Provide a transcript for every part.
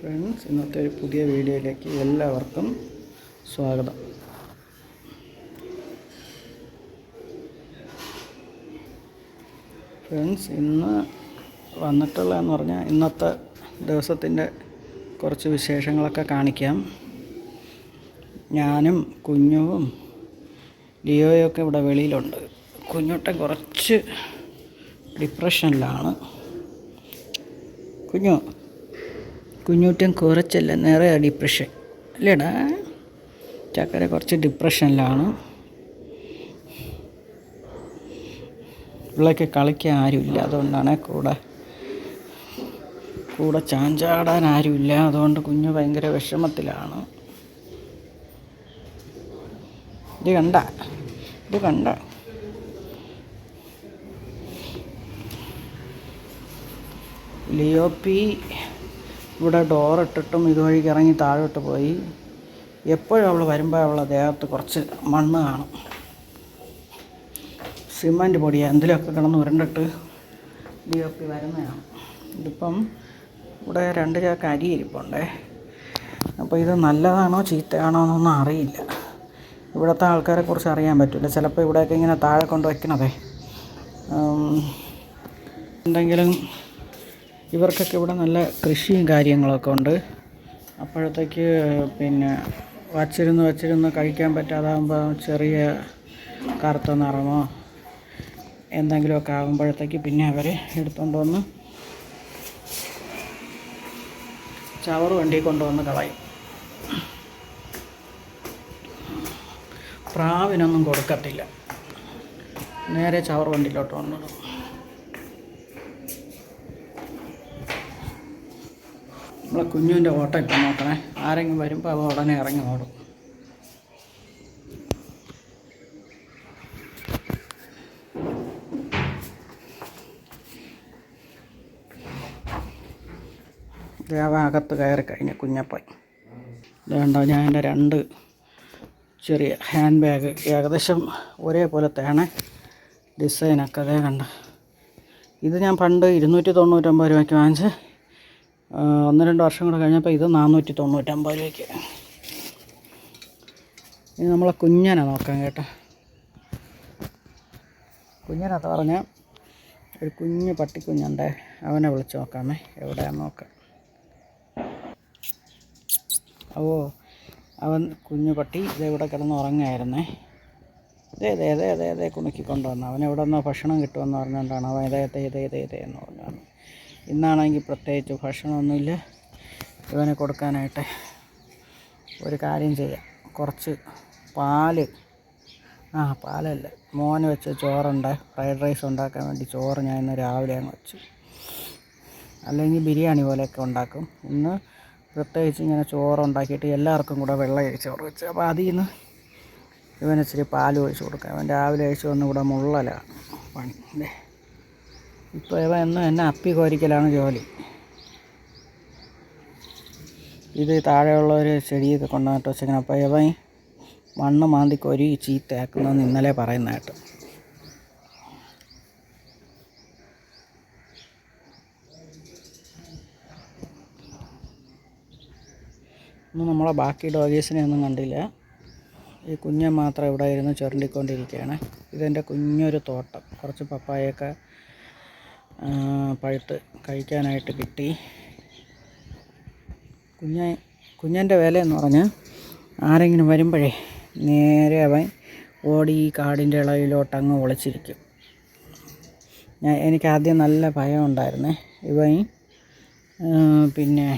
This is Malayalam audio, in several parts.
ഫ്രണ്ട്സ് ഇന്നത്തെ ഒരു പുതിയ വീഡിയോയിലേക്ക് എല്ലാവർക്കും സ്വാഗതം. ഫ്രണ്ട്സ് ഇന്ന് വന്നിട്ടുള്ളതെന്ന് പറഞ്ഞാൽ ഇന്നത്തെ ദിവസത്തിന്റെ കുറച്ച് വിശേഷങ്ങളൊക്കെ കാണിക്കാം. ഞാനും കുഞ്ഞുവും ലിയോയൊക്കെ ഇവിടെ വെളിയിലുണ്ട്. കുഞ്ഞുട്ടൻ കുറച്ച് ഡിപ്രഷനിലാണ്. കുഞ്ഞു കുഞ്ഞൂറ്റൻ കുറച്ചല്ല? നിറയെ ഡിപ്രഷൻ അല്ലേടാ ചക്കര കുറച്ച് ഡിപ്രഷനിലാണ് പിള്ളേക്ക് കളിക്കാൻ ആരുമില്ല അതുകൊണ്ടാണ് കൂടെ കൂടെ ചാഞ്ചാടാൻ ആരുമില്ല അതുകൊണ്ട് കുഞ്ഞ് ഭയങ്കര വിഷമത്തിലാണ്. ഇത് കണ്ട ഇത് കണ്ട. ലിയോപ്പി ഇവിടെ ഡോറിട്ടിട്ടും ഇതുവഴി ഇറങ്ങി താഴോട്ട് പോയി. എപ്പോഴും അവൾ വരുമ്പോൾ അവളെ ദേഹത്ത് കുറച്ച് മണ്ണ് കാണും. സിമന്റ് പൊടി എന്തിലൊക്കെ കിടന്ന് ഉരുണ്ടിട്ട് ഡി ഒ പി വരുന്നതാണ്. ഇതിപ്പം ഇവിടെ രണ്ട് ചാക്ക് അരി ഇരിപ്പുണ്ടേ. അപ്പോൾ ഇത് നല്ലതാണോ ചീത്തയാണോ എന്നൊന്നും അറിയില്ല. ഇവിടുത്തെ ആൾക്കാരെ കുറിച്ച് അറിയാൻ പറ്റില്ല. ചിലപ്പോൾ ഇവിടെയൊക്കെ ഇങ്ങനെ താഴെ കൊണ്ട് വയ്ക്കണതേ എന്തെങ്കിലും ഇവർക്കൊക്കെ ഇവിടെ നല്ല കൃഷിയും കാര്യങ്ങളൊക്കെ ഉണ്ട്. അപ്പോഴത്തേക്ക് പിന്നെ വച്ചിരുന്ന് വച്ചിരുന്ന് കഴിക്കാൻ പറ്റാതാകുമ്പോൾ ചെറിയ കറുത്ത നിറമോ എന്തെങ്കിലുമൊക്കെ ആകുമ്പോഴത്തേക്ക് പിന്നെ അവർ എടുത്തുകൊണ്ട് വന്ന് ചവറ് വണ്ടി കൊണ്ടുവന്ന് കളയും. പ്രാവിനൊന്നും കൊടുക്കത്തില്ല. നേരെ ചവറ് വണ്ടിയിലോട്ട് വന്നിടും നമ്മളെ കുഞ്ഞുവിന്റെ ഓട്ടം ഇപ്പം നോക്കണേ. ആരെങ്കിലും വരുമ്പോൾ അവ ഉടനെ ഇറങ്ങി ഓടും. ദേവാകത്ത് കയറി കഴിഞ്ഞ കുഞ്ഞപ്പൻ. ഇതുകൊണ്ടോ ഞാൻ എന്റെ രണ്ട് ചെറിയ ഹാൻഡ് ബാഗ് ഏകദേശം ഒരേപോലത്തെയാണ് ഡിസൈനൊക്കെ അതേ കണ്ട. ഇത് ഞാൻ പണ്ട് ഇരുന്നൂറ്റി തൊണ്ണൂറ്റൊമ്പത് രൂപയ്ക്ക് വാങ്ങിച്ച് ഒന്ന് രണ്ട് വർഷം കൂടെ കഴിഞ്ഞപ്പോൾ ഇത് നാനൂറ്റി തൊണ്ണൂറ്റമ്പത് രൂപയ്ക്ക്. ഇനി നമ്മളെ കുഞ്ഞനെ നോക്കാം കേട്ടോ. കുഞ്ഞനത്ത് പറഞ്ഞ ഒരു കുഞ്ഞ് പട്ടിക്കുഞ്ഞുണ്ട്. അവനെ വിളിച്ച് നോക്കാമേ. എവിടെയാന്ന് നോക്കാം. ഓ അവൻ കുഞ്ഞു പട്ടി ഇതെവിടെ കിടന്ന് ഉറങ്ങായിരുന്നേ ഇതേ ഇതേ ഇതേ ഇതേ കുണുക്കി കൊണ്ടുവന്നു. അവൻ എവിടെ നിന്നോ ഭക്ഷണം കിട്ടുമെന്ന് പറഞ്ഞുകൊണ്ടാണ് അവൻ ഇതേ ഇതേ ഇതേ ഇതേ ഇതേ എന്ന് പറഞ്ഞാണ് ഇന്നാണെങ്കിൽ പ്രത്യേകിച്ച് ഭക്ഷണമൊന്നുമില്ല. ഇവന് കൊടുക്കാനായിട്ട് ഒരു കാര്യം ചെയ്യാം. കുറച്ച് പാൽ. ആ പാലല്ല. മോന് വെച്ച് ചോറുണ്ട്. ഫ്രൈഡ് റൈസ് ഉണ്ടാക്കാൻ വേണ്ടി ചോറ് ഞാൻ ഇന്ന് രാവിലെ അങ്ങ് വെച്ചു. അല്ലെങ്കിൽ ബിരിയാണി പോലെയൊക്കെ ഉണ്ടാക്കും. ഇന്ന് പ്രത്യേകിച്ച് ഇങ്ങനെ ചോറ് ഉണ്ടാക്കിയിട്ട് എല്ലാവർക്കും കൂടെ വെള്ളം കഴിച്ച് ചോറ് വെച്ച്. അപ്പോൾ അതിൽ നിന്ന് ഇവനിച്ചിരി പാൽ ഒഴിച്ച് കൊടുക്കാം അവൻ രാവിലെ ഒഴിച്ച് വന്ന് ഇവിടെ മുള്ളലാണ് പണി. അല്ലേ ഇപ്പോൾ ഇവ എന്നും എന്നെ അപ്പി കോരിക്കലാണ് ജോലി. ഇത് താഴെയുള്ള ഒരു ചെടിയൊക്കെ കൊണ്ടുവന്നിട്ട് വെച്ചേക്കണം. അപ്പോൾ ഇവൻ മണ്ണ് മാന്തി കോരി ചീത്തയാക്കുന്നതെന്ന് ഇന്നലെ പറയുന്നതായിട്ട് ഇന്ന് നമ്മളെ ബാക്കി ഡോഗീസിനെ ഒന്നും കണ്ടില്ല. ഈ കുഞ്ഞെ മാത്രം ഇവിടെ ഇരുന്ന് ചുരണ്ടിക്കൊണ്ടിരിക്കുകയാണ്. ഇതെന്റെ കുഞ്ഞൊരു തോട്ടം. കുറച്ച് പപ്പായൊക്കെ പഴുത്ത് കഴിക്കാനായിട്ട് കിട്ടി. കുഞ്ഞ കുഞ്ഞന്റെ വിലയെന്ന് പറഞ്ഞാൽ ആരെങ്കിലും വരുമ്പോഴേ നേരെ അവൻ ഓടി ഈ കാടിന്റെ ഇളവിലോട്ട് അങ്ങ് ഒളിച്ചിരിക്കും. ഞാൻ എനിക്കാദ്യം നല്ല ഭയം ഉണ്ടായിരുന്നേ. ഇവൻ പിന്നെ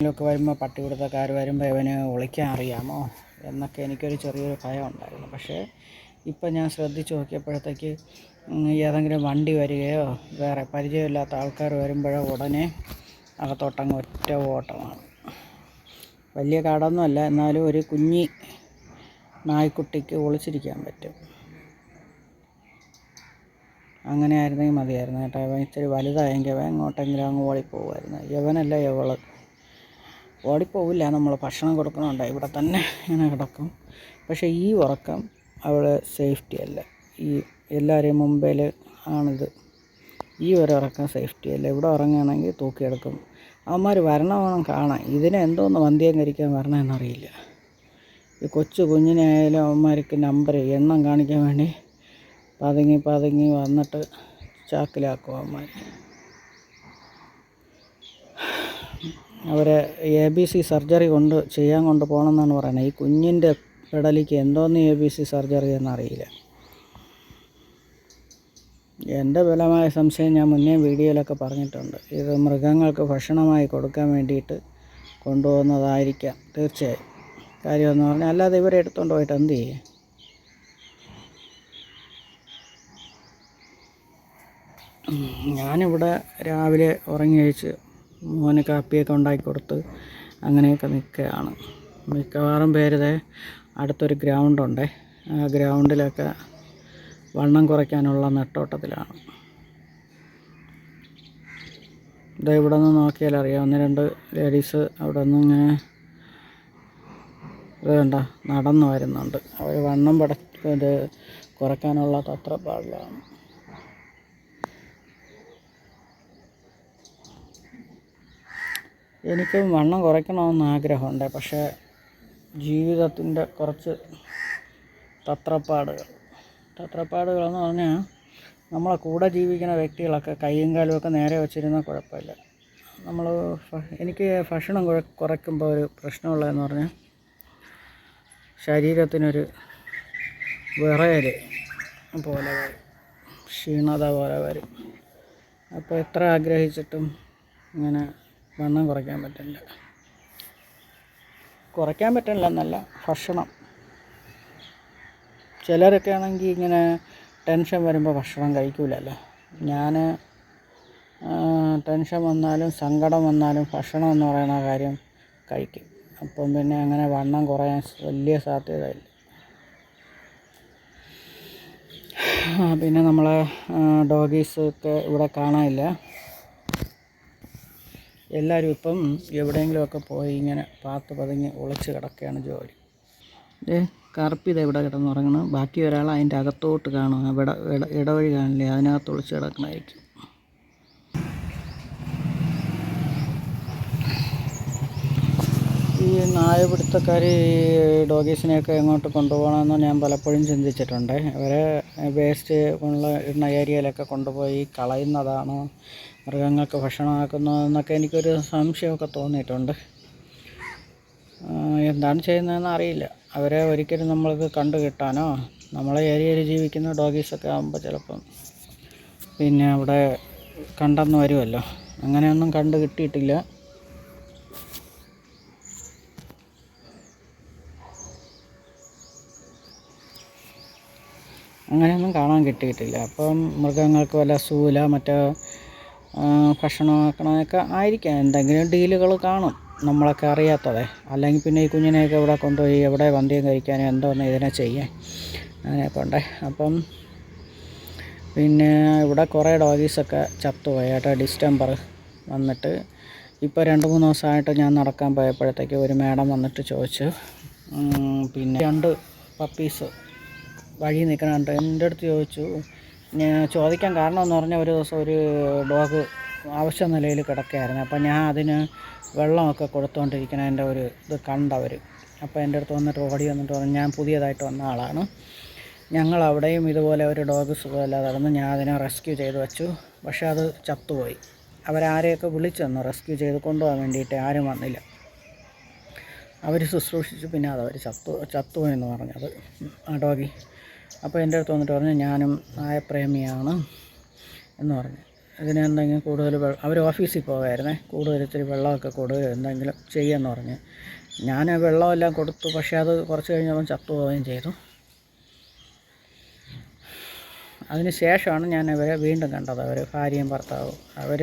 ഒക്കെ വരുമ്പോൾ പട്ടി കൊടുത്തക്കാർ വരുമ്പോൾ ഇവന് ഒളിക്കാൻ അറിയാമോ എന്നൊക്കെ എനിക്കൊരു ചെറിയൊരു ഭയം ഉണ്ടായിരുന്നു. പക്ഷേ ഇപ്പം ഞാൻ ശ്രദ്ധിച്ച് നോക്കിയപ്പോഴത്തേക്ക് ഏതെങ്കിലും വണ്ടി വരികയോ വേറെ പരിചയമില്ലാത്ത ആൾക്കാർ വരുമ്പോഴോ ഉടനെ അകത്തോട്ടങ്ങ് ഒറ്റ ഓട്ടമാണ്. വലിയ കാടൊന്നുമല്ല എന്നാലും ഒരു കുഞ്ഞി നായ്ക്കുട്ടിക്ക് ഒളിച്ചിരിക്കാൻ പറ്റും. അങ്ങനെ ആയിരുന്നെങ്കിൽ മതിയായിരുന്നു കേട്ടോ. ഇത്തിരി വലുതായെങ്കിൽ എങ്ങോട്ടെങ്കിലും അങ്ങ് ഓടിപ്പോകുമായിരുന്നു യവനല്ല യവൾ ഓടിപ്പോവില്ല നമ്മൾ ഭക്ഷണം കൊടുക്കണമുണ്ട് ഇവിടെ തന്നെ ഇങ്ങനെ കിടക്കും. പക്ഷേ ഈ ഉറക്കം അവിടെ സേഫ്റ്റി അല്ല? ഈ എല്ലാവരെയും മുമ്പിൽ ആണിത്. ഈ ഒരു ഇറക്കം സേഫ്റ്റി അല്ല? ഇവിടെ തൂക്കി തൂക്കിയെടുക്കും അവന്മാർ വരണമെന്ന് കാണാം. ഇതിനെ എന്തോന്ന് വന്ധ്യീകരിക്കാൻ വരണമെന്നറിയില്ല. ഈ കൊച്ചു കുഞ്ഞിനായാലും അവന്മാർക്ക് നമ്പർ എണ്ണം കാണിക്കാൻ വേണ്ടി പതുങ്ങി പതുങ്ങി വന്നിട്ട് ചാക്കിലാക്കും അവന്മാർ അവരെ എ ബി സി സർജറി കൊണ്ട് ചെയ്യാൻ കൊണ്ട് പോകണമെന്നാണ് പറയുന്നത്. ഈ കുഞ്ഞിന്റെ പെടലിക്ക് എന്തോന്ന് എ ബി സി സർജറി എന്നറിയില്ല എന്റെ ബലമായ സംശയം ഞാൻ മുന്നേ വീഡിയോയിലൊക്കെ പറഞ്ഞിട്ടുണ്ട്. ഇത് മൃഗങ്ങൾക്ക് ഭക്ഷണമായി കൊടുക്കാൻ വേണ്ടിയിട്ട് കൊണ്ടുപോകുന്നതായിരിക്കാം. തീർച്ചയായും. കാര്യമെന്ന് പറഞ്ഞാൽ അല്ലാതെ ഇവരെ എടുത്തുകൊണ്ട് പോയിട്ട് എന്ത് ചെയ്യും? ഞാനിവിടെ രാവിലെ ഉറങ്ങി കഴിച്ച് മോന് കാപ്പിയൊക്കെ ഉണ്ടാക്കി കൊടുത്ത് അങ്ങനെയൊക്കെ നിൽക്കുകയാണ്. മിക്കവാറും പേരുതേ അടുത്തൊരു ഗ്രൗണ്ടുണ്ട്. ആ ഗ്രൗണ്ടിലൊക്കെ വണ്ണം കുറയ്ക്കാനുള്ള നെട്ടോട്ടത്തിലാണ്. ഇത് ഇവിടെ നിന്ന് നോക്കിയാൽ അറിയാം. ഒന്ന് രണ്ട് ലേഡീസ് അവിടെ നിന്ന് ഇങ്ങനെ ഇത് കണ്ട നടന്നു വരുന്നുണ്ട്. അവർ വണ്ണം പട ഇത് കുറയ്ക്കാനുള്ള തത്രപ്പാടിലാണ്. എനിക്കും വണ്ണം കുറയ്ക്കണമെന്ന് ആഗ്രഹമുണ്ട്. പക്ഷേ ജീവിതത്തിന്റെ കുറച്ച് തത്രപ്പാടുകൾ. തത്രപ്പാടുകളെന്ന് പറഞ്ഞാൽ നമ്മളെ കൂടെ ജീവിക്കുന്ന വ്യക്തികളൊക്കെ കൈയും കാലും ഒക്കെ നേരെ വെച്ചിരുന്നാൽ കുഴപ്പമില്ല. നമ്മൾ എനിക്ക് ഭക്ഷണം കുറയ്ക്കുമ്പോൾ ഒരു പ്രശ്നമുള്ളതെന്ന് പറഞ്ഞാൽ ശരീരത്തിനൊരു വിറയൽ പോലെ വരും. ക്ഷീണത പോലെ വരും. അപ്പോൾ എത്ര ആഗ്രഹിച്ചിട്ടും ഇങ്ങനെ വണ്ണം കുറയ്ക്കാൻ പറ്റില്ല. കുറയ്ക്കാൻ പറ്റണില്ല എന്നല്ല ഭക്ഷണം. ചിലരൊക്കെ ആണെങ്കിൽ ഇങ്ങനെ ടെൻഷൻ വരുമ്പോൾ ഭക്ഷണം കഴിക്കൂലല്ലോ. ഞാൻ ടെൻഷൻ വന്നാലും സങ്കടം വന്നാലും ഭക്ഷണം എന്ന് പറയുന്ന കാര്യം കഴിക്കും. അപ്പം പിന്നെ അങ്ങനെ വണ്ണം കുറയാൻ വലിയ സാധ്യതയില്ല. പിന്നെ നമ്മളെ ഡോഗീസൊക്കെ ഇവിടെ കാണാനില്ല. എല്ലാവരും ഇപ്പം എവിടെയെങ്കിലുമൊക്കെ പോയി ഇങ്ങനെ പാത്ത് പതുങ്ങി ഒളിച്ച് കിടക്കുകയാണ് ജോലി. കറുപ്പിത് ഇവിടെ കിടന്നുറങ്ങണം. ബാക്കി ഒരാൾ അതിന്റെ അകത്തോട്ട് കാണും. ഇട- ഇടവഴി കാണില്ലേ? അതിനകത്ത് ഒളിച്ച് കിടക്കണമായിരിക്കും ഈ നായപിടുത്തക്കാർ ഈ ഡോഗീസിനെയൊക്കെ എങ്ങോട്ട് കൊണ്ടുപോകണമെന്ന് ഞാൻ പലപ്പോഴും ചിന്തിച്ചിട്ടുണ്ട്. അവരെ വേസ്റ്റ് ഉള്ള ഇടുന്ന ഏരിയയിലൊക്കെ കൊണ്ടുപോയി കളയുന്നതാണ് മൃഗങ്ങൾക്ക് ഭക്ഷണമാക്കുന്നതെന്നൊക്കെ എനിക്കൊരു സംശയമൊക്കെ തോന്നിയിട്ടുണ്ട്. എന്താണ് ചെയ്യുന്നതെന്ന് അറിയില്ല. അവരെ ഒരിക്കലും നമ്മൾക്ക് കണ്ടു കിട്ടാനോ നമ്മളെ ഏരിയയിൽ ജീവിക്കുന്ന ഡോഗീസൊക്കെ ആകുമ്പോൾ ചിലപ്പം പിന്നെ അവിടെ കണ്ടെന്ന് വരുമല്ലോ. അങ്ങനെയൊന്നും കണ്ടു കിട്ടിയിട്ടില്ല. അങ്ങനെയൊന്നും കാണാൻ കിട്ടിയിട്ടില്ല. അപ്പം മൃഗങ്ങൾക്ക് വല്ല സൂല മറ്റോ ഭക്ഷണമാക്കണമൊക്കെ ആയിരിക്കാം. എന്തെങ്കിലും ഡീലുകൾ കാണും. നമ്മളൊക്കെ അറിയാത്തതേ. അല്ലെങ്കിൽ പിന്നെ ഈ കുഞ്ഞിനെയൊക്കെ ഇവിടെ കൊണ്ടുപോയി എവിടെ വന്ധ്യം കഴിക്കാനും എന്തോന്ന് ഇതിനെ ചെയ്യാൻ. അങ്ങനെ കൊണ്ടേ അപ്പം പിന്നെ ഇവിടെ കുറേ ഡോഗീസൊക്കെ ചത്തുപോയി. കേട്ടോ ഡിസ്റ്റംബർ വന്നിട്ട് ഇപ്പോൾ രണ്ട് മൂന്ന് ദിവസമായിട്ട് ഞാൻ നടക്കാൻ പോയപ്പോഴത്തേക്ക് ഒരു മാഡം വന്നിട്ട് ചോദിച്ചു. പിന്നെ രണ്ട് പപ്പീസ് വഴി നിൽക്കണുണ്ട്. എന്റെ അടുത്ത് ചോദിച്ചു. ചോദിക്കാൻ കാരണം എന്ന് പറഞ്ഞാൽ ഒരു ദിവസം ഒരു ഡോഗ് ആവശ്യ നിലയിൽ കിടക്കുകയായിരുന്നു. അപ്പം ഞാൻ അതിന് വെള്ളമൊക്കെ കൊടുത്തുകൊണ്ടിരിക്കണതിന്റെ ഒരു ഇത് കണ്ടവർ അപ്പോൾ എന്റെ അടുത്ത് വന്നിട്ട് ഓടി വന്നിട്ട് പറഞ്ഞു ഞാൻ പുതിയതായിട്ട് വന്ന ആളാണ്. ഞങ്ങൾ അവിടെയും ഇതുപോലെ ഒരു ഡോഗ് സുഖമില്ലാതെ നടന്ന് ഞാൻ അതിനെ റെസ്ക്യൂ ചെയ്ത് വെച്ചു. പക്ഷേ അത് ചത്തുപോയി. അവരാരെയൊക്കെ വിളിച്ചു തന്നു റെസ്ക്യൂ ചെയ്ത് കൊണ്ടുപോകാൻ വേണ്ടിയിട്ട് ആരും വന്നില്ല. അവർ ശുശ്രൂഷിച്ചു. പിന്നെ അത് അവർ ചത്തു ചത്തുപോയെന്ന് പറഞ്ഞത്. ആ ഡോഗി അപ്പോൾ എന്റെ അടുത്ത് വന്നിട്ട് പറഞ്ഞു ഞാനും നായപ്രേമിയാണ് എന്ന് പറഞ്ഞു. ഇതിന് എന്തെങ്കിലും കൂടുതൽ അവർ ഓഫീസിൽ പോകുമായിരുന്നേ കൂടുതൽ ഇത്തിരി വെള്ളമൊക്കെ കൊടുക്കുക എന്തെങ്കിലും ചെയ്യുമെന്ന് പറഞ്ഞ്. ഞാൻ വെള്ളമെല്ലാം കൊടുത്തു പക്ഷേ അത് കുറച്ച് കഴിഞ്ഞപ്പം ചത്തു പോവുകയും ചെയ്തു. അതിന് ശേഷമാണ് ഞാൻ അവരെ വീണ്ടും കണ്ടത് അവർ ഭാര്യയും ഭർത്താവും. അവർ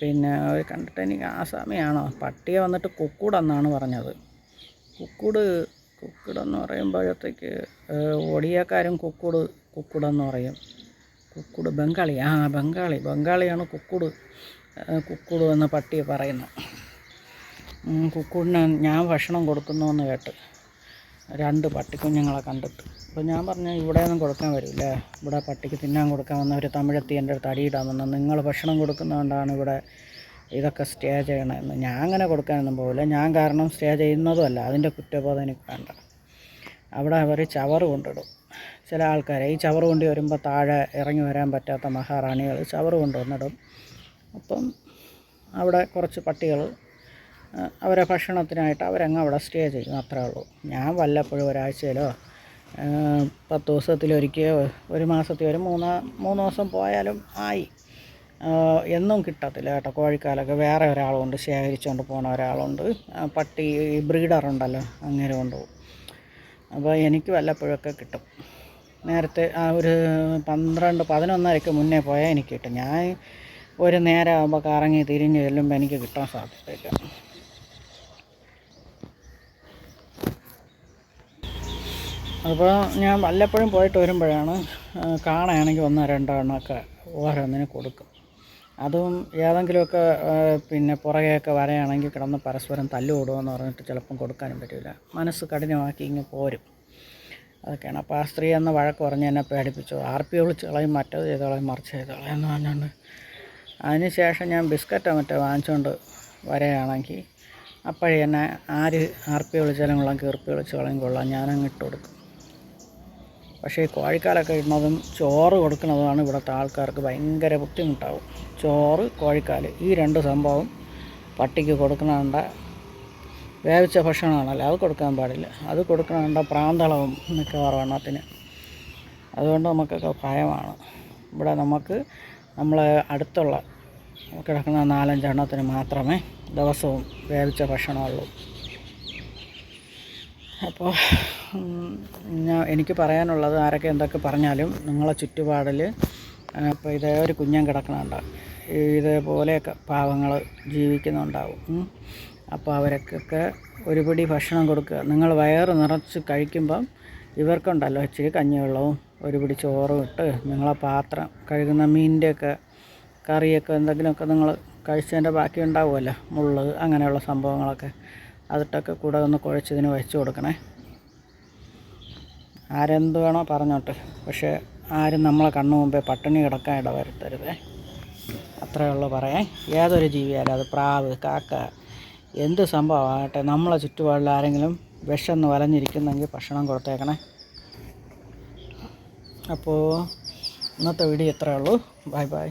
പിന്നെ അവർ കണ്ടിട്ട് എനിക്ക് ആസാമിയാണോ? പട്ടിയെ വന്നിട്ട് കുക്കൂടെന്നാണ് പറഞ്ഞത്. കുക്കുട് കുക്കുടെന്ന് പറയുമ്പോഴത്തേക്ക് ഒടിയക്കാരും കുക്കുട് കുക്കുടെന്ന് പറയും. കുക്കുട് ബംഗാളി ആ ബംഗാളി ബംഗാളിയാണ് കുക്കുട് കുക്കുട് എന്ന പട്ടിയെ പറയുന്നത്. കുക്കുടിന് ഞാൻ ഭക്ഷണം കൊടുക്കുന്നു കേട്ട് രണ്ട് പട്ടിക്കുഞ്ഞുങ്ങളെ കണ്ടിട്ട് അപ്പോൾ ഞാൻ പറഞ്ഞു ഇവിടെയൊന്നും കൊടുക്കാൻ വരില്ല. ഇവിടെ പട്ടിക്ക് തിന്നാൻ കൊടുക്കാൻ വന്നവർ തമിഴെത്തി എന്റെ അടുത്ത് അടിയിടാൻ വന്നത്. നിങ്ങൾ ഭക്ഷണം കൊടുക്കുന്നതുകൊണ്ടാണ് ഇവിടെ ഇതൊക്കെ സ്റ്റേ ചെയ്യണമെന്ന്. ഞാൻ അങ്ങനെ കൊടുക്കാനൊന്നും പോകില്ല ഞാൻ കാരണം സ്റ്റേ ചെയ്യുന്നതുമല്ല. അതിന്റെ കുറ്റബോധം എനിക്ക് വേണ്ട. അവിടെ അവർ ചവറ് കൊണ്ടിടും. ചില ആൾക്കാരെ ഈ ചവറ് കൊണ്ടി വരുമ്പോൾ താഴെ ഇറങ്ങി വരാൻ പറ്റാത്ത മഹാറാണികൾ ചവറ് കൊണ്ടുവന്നിടും. അപ്പം അവിടെ കുറച്ച് പട്ടികൾ അവരെ ഭക്ഷണത്തിനായിട്ട് അവരങ്ങ് അവിടെ സ്റ്റേ ചെയ്യും. അത്രേ ഉള്ളൂ. ഞാൻ വല്ലപ്പോഴും ഒരാഴ്ചയിലോ പത്ത് ദിവസത്തിലൊരിക്കോ ഒരു മാസത്തിൽ ഒരു മൂന്ന് മൂന്ന് ദിവസം പോയാലും ആയി. എന്നും കിട്ടത്തില്ല കേട്ടോ കോഴിക്കാലൊക്കെ. വേറെ ഒരാളുണ്ട് ശേഖരിച്ചുകൊണ്ട് പോണ ഒരാളുണ്ട്. പട്ടി ബ്രീഡറുണ്ടല്ലോ അങ്ങനെ കൊണ്ടുപോകും. അപ്പോൾ എനിക്ക് വല്ലപ്പോഴൊക്കെ കിട്ടും. നേരത്തെ ആ ഒരു പന്ത്രണ്ട് പതിനൊന്നരയ്ക്ക് മുന്നേ പോയാൽ എനിക്ക് കിട്ടും. ഞാൻ ഒരു നേരം ആകുമ്പോൾ കറങ്ങി തിരിഞ്ഞ് ചെല്ലുമ്പോൾ എനിക്ക് കിട്ടാൻ സാധ്യതയില്ല. അപ്പോൾ ഞാൻ വല്ലപ്പോഴും പോയിട്ട് വരുമ്പോഴാണ് കാണുകയാണെങ്കിൽ ഒന്നോ രണ്ടോ എണ്ണമൊക്കെ ഓരോന്നിന് കൊടുക്കും. അതും ഏതെങ്കിലുമൊക്കെ പിന്നെ പുറകെയൊക്കെ വരയാണെങ്കിൽ കിടന്ന് പരസ്പരം തല്ലുകൂടുമെന്ന് പറഞ്ഞിട്ട് ചിലപ്പം കൊടുക്കാനും പറ്റില്ല മനസ്സ് കഠിനമാക്കി ഇങ്ങ് പോരും. അതൊക്കെയാണ്. അപ്പോൾ ആ സ്ത്രീ എന്ന വഴക്ക് പറഞ്ഞ് എന്നെ പേടിപ്പിച്ചു. ആർ പി വിളിച്ച് കളയും മറ്റേത് ചെയ്ത് കളയും മറിച്ച് ചെയ്ത് കളയും എന്ന് പറഞ്ഞുകൊണ്ട് അതിന് ശേഷം ഞാൻ ബിസ്ക്കറ്റോ മറ്റോ വാങ്ങിച്ചുകൊണ്ട് വരികയാണെങ്കിൽ അപ്പോഴേ എന്നെ ആര് ആർ പി വിളിച്ചാലും കൊള്ളാം കീർപ്പി വിളിച്ച് കളയും കൊള്ളാം ഞാനങ്ങ് ഇട്ട് കൊടുക്കും. പക്ഷേ ഈ കോഴിക്കാലൊക്കെ ഇടുന്നതും ചോറ് കൊടുക്കുന്നതുമാണ് ഇവിടുത്തെ ആൾക്കാർക്ക് ഭയങ്കര ബുദ്ധിമുട്ടാവും. ചോറ് കോഴിക്കാൽ ഈ രണ്ട് സംഭവം പട്ടിക്ക് കൊടുക്കണണ്ട വേവിച്ച ഭക്ഷണമാണല്ലോ അത് കൊടുക്കാൻ പാടില്ല. അത് കൊടുക്കണണ്ട പ്രാന്തളവും മിക്കവാറും എണ്ണത്തിന്. അതുകൊണ്ട് നമുക്കൊക്കെ ഭയമാണ്. ഇവിടെ നമുക്ക് നമ്മളെ അടുത്തുള്ള കിടക്കുന്ന നാലഞ്ചെണ്ണത്തിന് മാത്രമേ ദിവസവും വേവിച്ച ഭക്ഷണമുള്ളൂ. അപ്പോൾ എനിക്ക് പറയാനുള്ളത് ആരൊക്കെ എന്തൊക്കെ പറഞ്ഞാലും നിങ്ങളെ ചുറ്റുപാടിൽ ഇപ്പോൾ ഇതേ ഒരു കുഞ്ഞൻ കിടക്കണുണ്ട്. ഇതേപോലെയൊക്കെ പാവങ്ങൾ ജീവിക്കുന്നുണ്ടാവും. അപ്പോൾ അവർക്കൊക്കെ ഒരു പിടി ഭക്ഷണം കൊടുക്കുക. നിങ്ങൾ വയറ് നിറച്ച് കഴിക്കുമ്പം ഇവർക്കുണ്ടല്ലോ ഇച്ചിരി കഞ്ഞിവെള്ളവും ഒരു പിടി ചോറും ഇട്ട് നിങ്ങളെ പാത്രം കഴുകുന്ന മീനിന്റെയൊക്കെ കറിയൊക്കെ എന്തെങ്കിലുമൊക്കെ നിങ്ങൾ കഴിച്ചതിന്റെ ബാക്കി ഉണ്ടാവുമല്ലോ മുള്ള് അങ്ങനെയുള്ള സംഭവങ്ങളൊക്കെ. അതിട്ടൊക്കെ കൂടെ ഒന്ന് കുഴച്ചതിന് വെച്ച് കൊടുക്കണേ. ആരെന്ത് വേണോ പറഞ്ഞോട്ടെ. പക്ഷേ ആരും നമ്മളെ കണ്ണു മുമ്പേ പട്ടിണി കിടക്കാൻ ഇടവരുത്തരുതേ അത്രയേ ഉള്ളൂ പറയാൻ. ഏതൊരു ജീവിയാലും അത് പ്രാവ് കാക്ക എന്ത് സംഭവമാകട്ടെ നമ്മളെ ചുറ്റുപാടിൽ ആരെങ്കിലും വിഷമെന്ന് വലഞ്ഞിരിക്കുന്നെങ്കിൽ ഭക്ഷണം കൊടുത്തേക്കണേ. അപ്പോൾ ഇന്നത്തെ വീഡിയോ ഇത്രയേ ഉള്ളൂ. Bye bye.